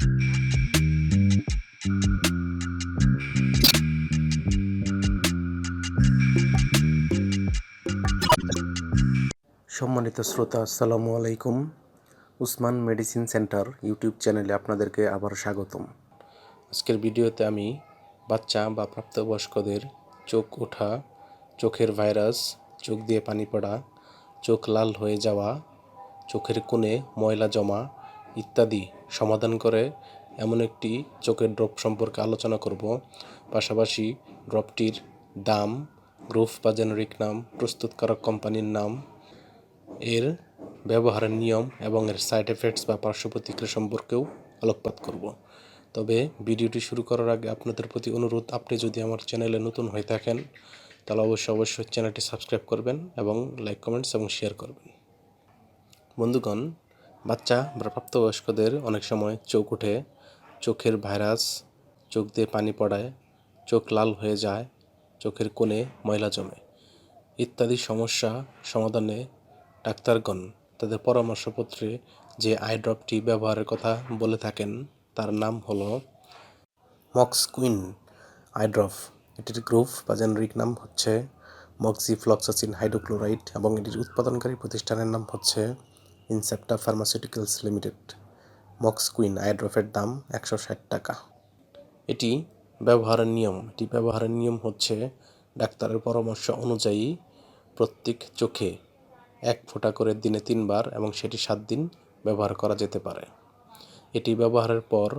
সম্মানিত শ্রোতা, আসসালামু আলাইকুম। উসমান মেডিসিন সেন্টার ইউটিউব চ্যানেলে আপনাদেরকে আবার স্বাগতম। আজকের ভিডিওতে আমি বাচ্চা বা প্রাপ্তবয়স্কদের চোখ ওঠা, চোখের ভাইরাস, চোখ দিয়ে পানি পড়া, চোখ লাল হয়ে যাওয়া, চোখের কোণে ময়লা জমা ইত্যাদি সমাধান করে এমন একটি চোখের ড্রপ সম্পর্কে আলোচনা করব। পাশাপাশি ড্রপটির দাম গ্রুপ বা জেনারিক নাম, প্রস্তুতকারক কোম্পানির নাম, এর ব্যবহারের নিয়ম এবং এর সাইড এফেক্টস বা পার্শ্ব প্রতিক্রিয়া সম্পর্কেও আলোকপাত করব। তবে ভিডিওটি শুরু করার আগে আপনাদের প্রতি অনুরোধ, আপনি যদি আমার চ্যানেলে নতুন হয়ে থাকেন, তাহলে অবশ্যই অবশ্যই চ্যানেলটি সাবস্ক্রাইব করবেন এবং লাইক, কমেন্টস এবং শেয়ার করবেন। বন্ধুগণ বাচ্চা বা প্রাপ্তবয়স্কদের অনেক সময় চোখ ওঠে চোখের ভাইরাস, চোখ দিয়ে পানি পড়ায়, চোখ লাল হয়ে যায়, চোখের কোণে ময়লা জমে। ইত্যাদি সমস্যা সমাধানে ডাক্তারগণ তাদের পরামর্শপত্রে যে আই ড্রপটি ব্যবহারের কথা বলে থাকেন, তার নাম হলো মক্স কুইন আই ড্রপ এটির গ্রুপ বা জেনারিক নাম হচ্ছে মক্সিফ্লক্সাসিন হাইড্রোক্লোরাইড এবং এটির উৎপাদনকারী প্রতিষ্ঠানের নাম হচ্ছে Incepta pharmaceuticals limited, Moxquin eye দাম একশো ষাট টাকা। এটি ব্যবহারের নিয়ম। এটি ব্যবহারের নিয়ম হচ্ছে ডাক্তারের পরামর্শ অনুযায়ী প্রত্যেক চোখে এক ফোঁটা করে দিনে তিনবার এবং সেটি সাত দিন ব্যবহার করা যেতে পারে। এটি ব্যবহারের পর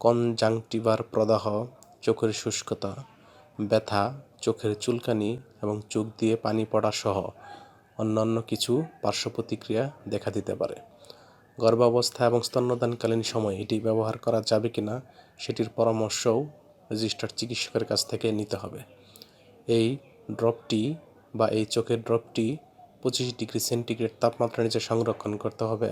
কনজাংটিভার প্রদাহ, চোখের শুষ্কতা, ব্যথা, চোখের চুলকানি এবং চোখ দিয়ে পানি পড়া সহ অন্যান্য কিছু পার্শ্ব প্রতিক্রিয়া দেখা দিতে পারে। গর্ভাবস্থা এবং স্তন্যদানকালীন সময় এটি ব্যবহার করা যাবে কি না সেটির পরামর্শও রেজিস্টার্ড চিকিৎসকের কাছ থেকে নিতে হবে। এই ড্রপটি বা এই চোখের ড্রপটি পঁচিশ ডিগ্রি সেন্টিগ্রেড তাপমাত্রা নিচে সংরক্ষণ করতে হবে।